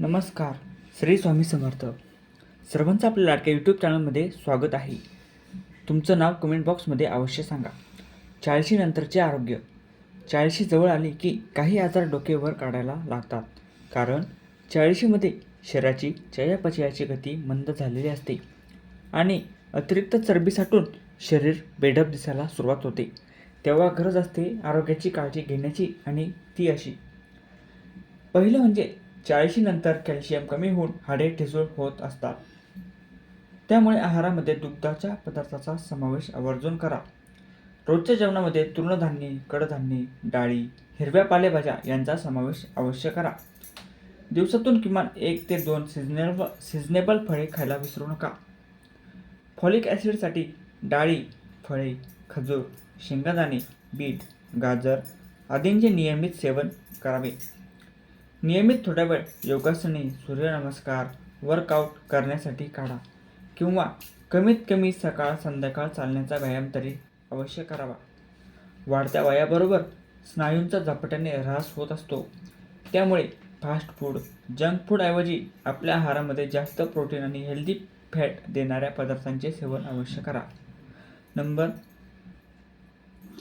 नमस्कार श्री स्वामी समर्थ. सर्वांचं आपल्या लाडक्या यूट्यूब चॅनलमध्ये स्वागत आहे. तुमचं नाव कमेंट बॉक्समध्ये अवश्य सांगा. चाळीशी नंतरचे आरोग्य. चाळीशी जवळ आले की काही आजार डोकेवर काढायला लागतात. कारण चाळीशीमध्ये शरीराची चयापचयाची गती मंद झालेली असते. आणि अतिरिक्त चरबी साठून शरीर बेढप दिसायला सुरुवात होते. तेव्हा गरज असते आरोग्याची काळजी घेण्याची आणि ती अशी. पहिलं म्हणजे चाळीशीनंतर कॅल्शियम कमी होऊन हाडे ठिसूळ होत असतात. त्यामुळे आहारामध्ये दुग्धाच्या पदार्थाचा समावेश आवर्जून करा. रोजच्या जेवणामध्ये तृणधान्ये कडधान्ये डाळी हिरव्या पालेभाज्या यांचा समावेश अवश्य करा. दिवसातून किमान एक ते दोन सिजनेबल सिजनेबल फळे खायला विसरू नका. फॉलिक ॲसिडसाठी डाळी फळे खजूर शेंगादाणे बीट गाजर आदींचे नियमित सेवन करावे. नियमित थोड्या वेळ योगासने सूर्यनमस्कार वर्कआउट करण्यासाठी काढा. किंवा कमीत कमी सकाळ संध्याकाळ चालण्याचा व्यायाम तरी अवश्य करावा. वाढत्या वयाबरोबर स्नायूंचा झपाट्याने ऱ्हास होत असतो. त्यामुळे फास्ट फूड जंक फूडऐवजी आपल्या आहारामध्ये जास्त प्रोटीन आणि हेल्दी फॅट देणाऱ्या पदार्थांचे सेवन अवश्य करा. नंबर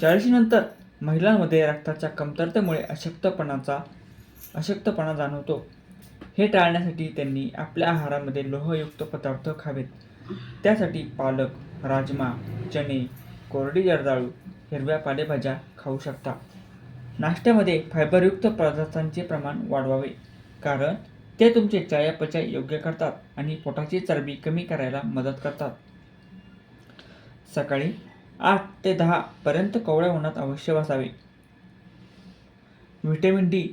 चाळीशीनंतर महिलांमध्ये रक्ताच्या कमतरतेमुळे अशक्तपणाचा अशक्तपणा जाणवतो. हे टाळण्यासाठी त्यांनी आपल्या आहारामध्ये लोहयुक्त पदार्थ खावेत. त्यासाठी पालक राजमा चणे कोरडी जर्दाळू हिरव्या पालेभाज्या खाऊ शकता. नाश्त्यामध्ये फायबरयुक्त पदार्थांचे प्रमाण वाढवावे कारण ते तुमचे चयापचय योग्य करतात आणि पोटाची चरबी कमी करायला मदत करतात. सकाळी आठ ते दहा पर्यंत कोवळ्या उन्हात अवश्य बसावे. व्हिटॅमिन डी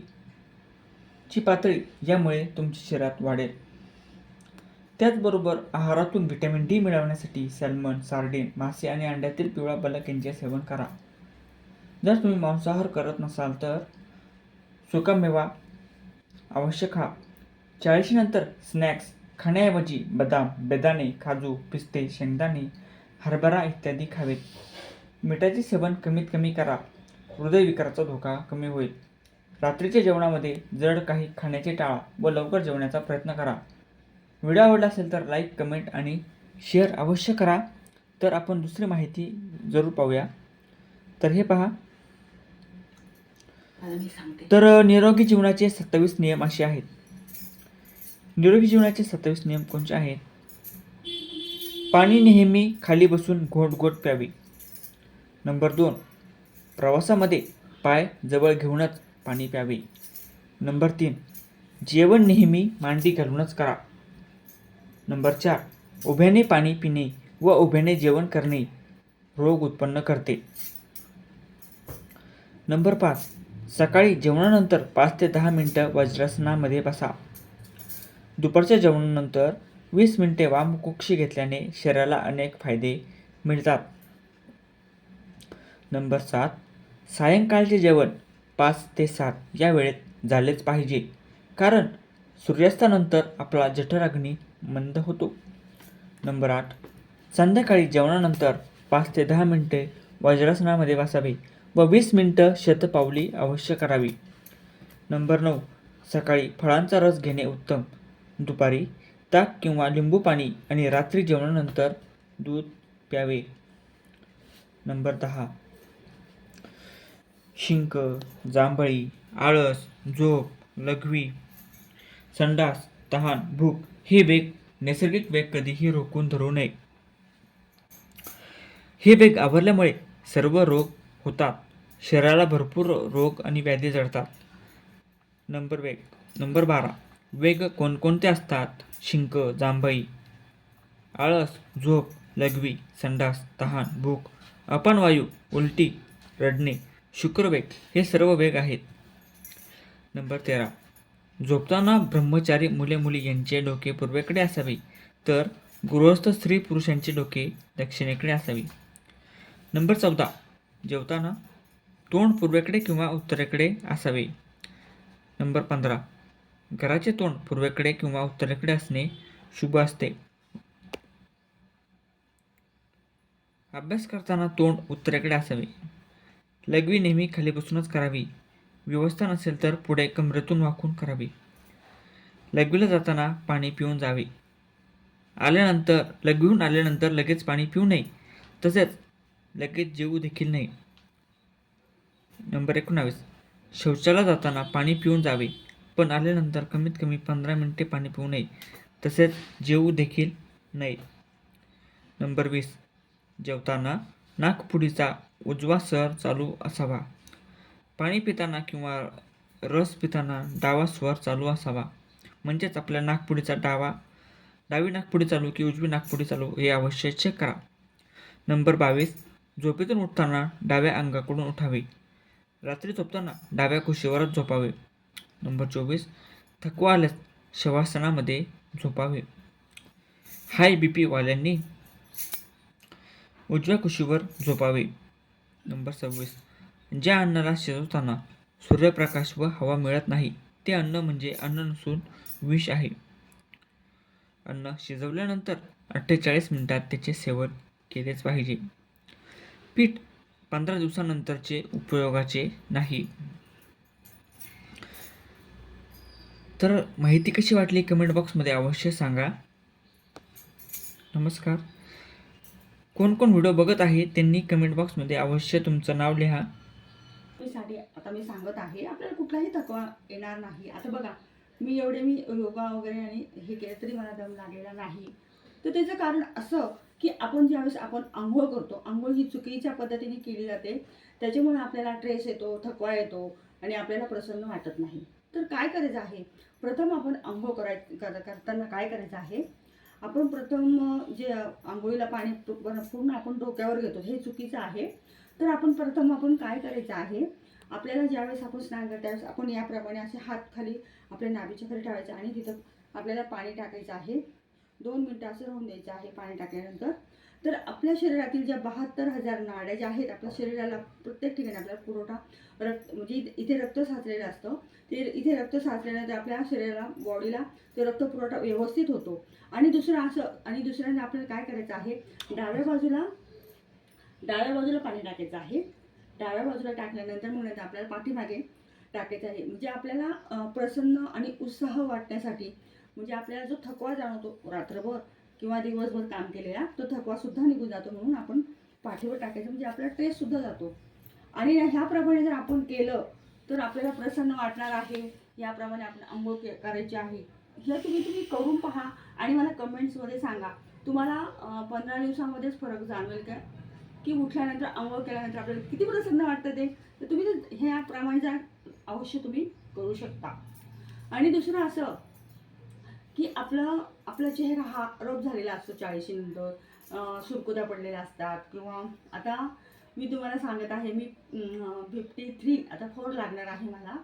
ची पातळी यामुळे तुमच्या शरीरात वाढेल. त्याचबरोबर आहारातून व्हिटॅमिन डी मिळवण्यासाठी सॅल्मन सार्डिन मासे आणि अंड्यातील पिवळा बलक यांचे सेवन करा. जर तुम्ही मांसाहार करत नसाल तर सुकामेवा आवश्यक हा चाळीशीनंतर स्नॅक्स खाण्याऐवजी बदाम बेदाणे काजू पिस्ते शेंगदाणे हरभरा इत्यादी खावेत. मिठाचे सेवन कमीत कमी करा. हृदयविकाराचा धोका कमी होईल. रात्रीच्या जेवणामध्ये जड काही खाण्याचे टाळा व लवकर जेवण्याचा प्रयत्न करा. व्हिडिओ आवडला असेल तर लाईक कमेंट आणि शेअर अवश्य करा. तर आपण दुसरी माहिती जरूर पाहूया. तर हे पहा. तर निरोगी जीवनाचे सत्तावीस नियम असे आहेत. निरोगी जीवनाचे सत्तावीस नियम कोणते आहेत? पाणी नेहमी खाली बसून घोट घोट प्यावे. नंबर दोन प्रवासामध्ये पाय जवळ घेऊनच पाणी प्यावे. नंबर तीन जेवण नेहमी मांडी घालूनच करा. नंबर चार उभ्याने पाणी पिणे व उभ्याने जेवण करणे रोग उत्पन्न करते. नंबर पाच सकाळी जेवणानंतर पाच ते दहा मिनटं वज्रासनामध्ये बसा. दुपारच्या जेवणानंतर वीस मिनिटे वामकुक्षी घेतल्याने शरीराला अनेक फायदे मिळतात. नंबर सात सायंकाळचे जेवण पाच ते सात या वेळेत झालेच पाहिजे. कारण सूर्यास्तानंतर आपला जठराग्नी मंद होतो. नंबर आठ. संध्याकाळी जेवणानंतर पाच ते दहा मिनटे वज्रासनामध्ये बसावे व वीस मिनटं शतपावली अवश्य करावी. नंबर नऊ. सकाळी फळांचा रस घेणे उत्तम. दुपारी ताक किंवा लिंबू पाणी आणि रात्री जेवणानंतर दूध प्यावे. नंबर दहा. शिंक जांभळी आळस झोप लघवी संडास तहान भूक हे वेग नैसर्गिक वेग कधीही रोखून धरू नये. हे वेग आवरल्यामुळे सर्व रोग होतात. शरीराला भरपूर रोग आणि व्याधी जडतात. नंबर वेग. नंबर बारा. वेग कोणकोणते असतात? शिंक जांभई आळस झोप लघवी संडास तहान भूक अपानवायू उलटी रडणे शुक्रवेग हे सर्व वेग आहेत. नंबर तेरा. झोपताना ब्रह्मचारी मुले मुली यांचे डोके पूर्वेकडे असावे तर गृहस्थ स्त्री पुरुषांचे डोके दक्षिणेकडे असावे. नंबर चौदा. जेवताना तोंड पूर्वेकडे किंवा उत्तरेकडे असावे. नंबर पंधरा. घराचे तोंड पूर्वेकडे किंवा उत्तरेकडे असणे शुभ असते. अभ्यास करताना तोंड उत्तरेकडे असावे. लघवी नेहमी खाली बसूनच करावी. व्यवस्था नसेल तर पुढे कमरेतून वाकून करावी. लघवीला जाताना पाणी पिऊन जावे. आल्यानंतर लघवीहून आल्यानंतर लगेच पाणी पिऊ नये. तसेच लगेच जेवू देखील नाही नंबर एकोणावीस. शौचाला जाताना पाणी पिऊन जावे. पण आल्यानंतर कमीत कमी पंधरा मिनिटे पाणी पिऊ नये. तसेच जेवू देखील नाही नंबर वीस. जेवताना नाकपुडीचा उजवा स्वर चालू असावा. पाणी पिताना किंवा रस पिताना डावा स्वर चालू असावा. म्हणजेच आपल्या नागपुडीचा डावा डावी नागपुडी चालू की उजवी नागपुडी चालू हे अवश्य चेक करा. नंबर बावीस. झोपेतून उठताना डाव्या अंगाकडून उठावे. रात्री झोपताना डाव्या कुशीवरच झोपावे. नंबर चोवीस. थकवा आल्यास शवासनामध्ये झोपावे. हाय बी पीवाल्यांनी उजव्या कुशीवर झोपावे. नंबर सव्वीस. ज्या अन्नाला शिजवताना सूर्यप्रकाश व हवा मिळत नाही ते अन्न म्हणजे अन्न नसून विष आहे. अन्न शिजवल्यानंतर अठ्ठेचाळीस मिनिटात त्याचे सेवन केलेच पाहिजे. पीठ पंधरा दिवसानंतरचे उपयोगाचे नाही. तर माहिती कशी वाटली कमेंट बॉक्समध्ये अवश्य सांगा. नमस्कार. कोण कोण व्हिडिओ बघत आहे त्यांनी कमेंट बॉक्समध्ये अवश्य तुमचं नाव लिहा. साठी आता मी सांगत आहे आपल्याला कुठलाही थकवा येणार नाही. आता बघा मी एवढे मी योगा वगैरे आणि हे केलं तरी मला दम लागलेला नाही. तर त्याचं कारण असं की आपण ज्यावेळेस आपण आंघोळ करतो आंघोळ ही चुकीच्या पद्धतीने केली जाते. त्याच्यामुळे आपल्याला ट्रेस येतो थकवा येतो आणि आपल्याला प्रसन्न वाटत नाही. तर काय करायचं आहे? प्रथम आपण आंघोळ कराय कर करताना काय करायचं आहे? आपण प्रथम जे आंघोळीला पाणी पूर्ण आपण डोक्यावर घेतो हे चुकीचं आहे. तर आपण प्रथम आपण काय करायचं आहे आपल्याला ज्यावेळेस आपण स्नान करतो त्यावेळेस आपण याप्रमाणे असे हात खाली आपल्या नाभीच्या खाली ठेवायचे आणि तिथं आपल्याला पाणी टाकायचं आहे. दोन मिनटं असं राहून द्यायचं आहे पाणी टाकल्यानंतर. तर आपल्या शरीरातील ज्या बहात्तर हजार नाड्या ज्या आहेत आपल्या शरीराला प्रत्येक ठिकाणी आपल्याला पुरवठा रक्त म्हणजे इथे- रक्त साचलेलं असतं. ते इथे रक्त साचल्यानंतर आपल्या शरीराला बॉडीला ते रक्त पुरवठा व्यवस्थित होतो. आणि दुसरं असं आणि दुसऱ्याने आपल्याला काय करायचं आहे? डाव्या बाजूला डाव्या बाजूला पाणी टाकायचं आहे. डाव्या बाजूला टाकल्यानंतर मग नंतर आपल्याला पाठीमागे टाकायचं आहे. म्हणजे आपल्याला प्रसन्न आणि उत्साह वाटण्यासाठी म्हणजे आपल्याला जो थकवा जाणवतो रात्रभर किंवा दिवसभर काम केलेला तो थकवा सुद्धा निघून जातो म्हणून आपण पाठीवर टाकायचं. म्हणजे आपला ट्रेस सुद्धा जातो. आणि ह्याप्रमाणे जर आपण केलं तर आपल्याला प्रसन्न वाटणार आहे. याप्रमाणे आपण आंघोळ के करायची आहे. हे तुम्ही तुम्ही करून पहा आणि मला कमेंट्समध्ये सांगा. तुम्हाला पंधरा दिवसामध्येच फरक जाणवेल का? की उठल्यानंतर आंघोळ केल्यानंतर आपल्याला किती प्रसन्न वाटतं ते? तर तुम्ही ह्या ह्याप्रमाणे जर अवश्य तुम्ही करू शकता. आणि दुसरं असं की आपलं आपला चेहरा हा रफ झालेला असतो चाळीशीनंतर अं, सुरकुत्या पडलेल्या असतात किंवा आता मी तुम्हाला सांगत आहे मी फिफ्टी थ्री आता फोर लागणार आहे मला.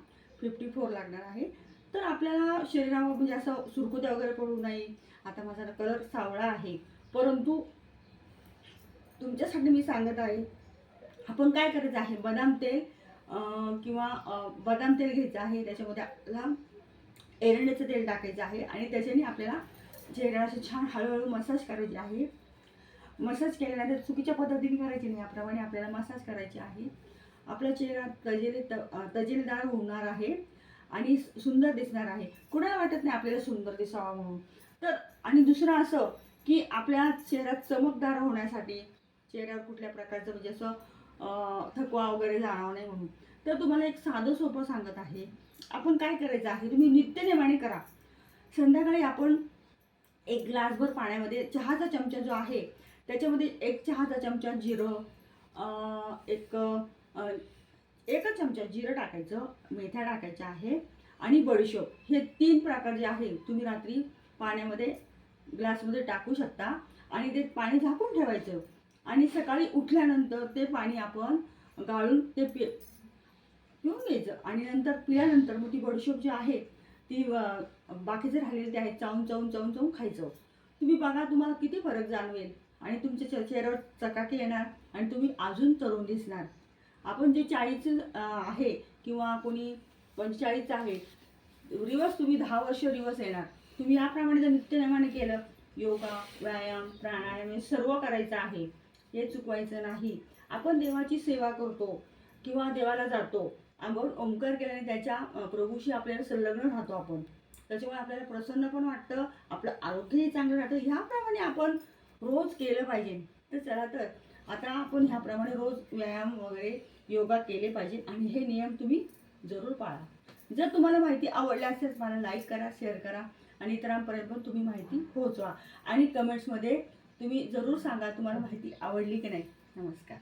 फिफ्टी फोर लागणार आहे. तर आपल्याला शरीरावर म्हणजे असं सुरकुत्या वगैरे पडू नये. आता माझा कलर सावळा आहे. परंतु तुमच्यासाठी मी सांगत आहे आपण काय करायचं आहे? बदाम तेल किंवा बदाम तेल घ्यायचं आहे. त्याच्यामध्ये आपल्याला एरंडेचं तेल टाकायचं आहे आणि त्याच्याने आपल्याला चेहऱ्याला असे छान हळूहळू मसाज करायची आहे. मसाज केल्यानंतर चुकीच्या पद्धतीने करायची नाही. याप्रमाणे आपल्याला मसाज करायची आहे. आपला चेहरा तजेले त तजेलदार होणार आहे आणि सुंदर दिसणार आहे. कुणाला वाटत नाही आपल्याला सुंदर दिसावा म्हणून? तर आणि दुसरं असं की आपल्या चेहरा चमकदार होण्यासाठी चेहऱ्यावर कुठल्या प्रकारचं म्हणजे असं थकवा वगैरे जाणवं नाही म्हणून. तर तुम्हाला एक साधं सोपं सांगत आहे. आपण काय करायचं आहे? तुम्ही नित्यनेमाने करा. संध्याकाळी आपण एक ग्लासभर पाण्यामध्ये चहाचा चमचा जो आहे त्याच्यामध्ये एक चहाचा चमचा जिरं एक एकच चमचा जिरं टाकायचं मेथ्या टाकायच्या आहे आणि बडीशोप. हे तीन प्रकार जे आहे तुम्ही रात्री पाण्यामध्ये ग्लासमध्ये टाकू शकता आणि ते पाणी झाकून ठेवायचं. आणि सकाळी उठल्यानंतर ते पाणी आपण गाळून ते पि पिऊन घ्यायचं. आणि नंतर पिल्यानंतर मग ती बडीशोप जी आहे ती बाकीचे राहिलेले ते आहेत चावून चावून चावून चावून खायचं. तुम्ही बघा तुम्हाला किती फरक जाणवेल. आणि तुमच्या चे- चेहऱ्यावर चकाकी येणार आणि तुम्ही अजून तरुण दिसणार. आपण जे चाळीस आहे किंवा कोणी पंचेचाळीस आहे रिवर्स तुम्ही दहा वर्ष रिवर्स येणार. तुम्ही याप्रमाणे जर नित्यनेमाने केलं योगा व्यायाम प्राणायाम हे सर्व करायचं आहे. हे चुकवायचं नाही. आपण देवाची सेवा करतो किंवा देवाला जातो. आपण ओंकार केल्याने त्याच्या प्रभूशी आपल्याला संलग्न राहतो आपण. त्याच्यामुळे आपल्याला प्रसन्न पण वाटतं आपलं आरोग्यही चांगलं राहतं. ह्याप्रमाणे आपण रोज केलं पाहिजे. तर चला तर आता आपण ह्याप्रमाणे रोज व्यायाम वगैरे योगा केले पाहिजे आणि हे नियम तुम्ही जरूर पाळा. जर तुम्हाला माहिती आवडली असेल मला लाईक करा शेअर करा आणि इतरांपर्यंत पण तुम्ही माहिती पोहोचवा. आणि कमेंट्समध्ये तुम्ही जरूर सांगा तुम्हाला माहिती आवडली की नाही. नमस्कार.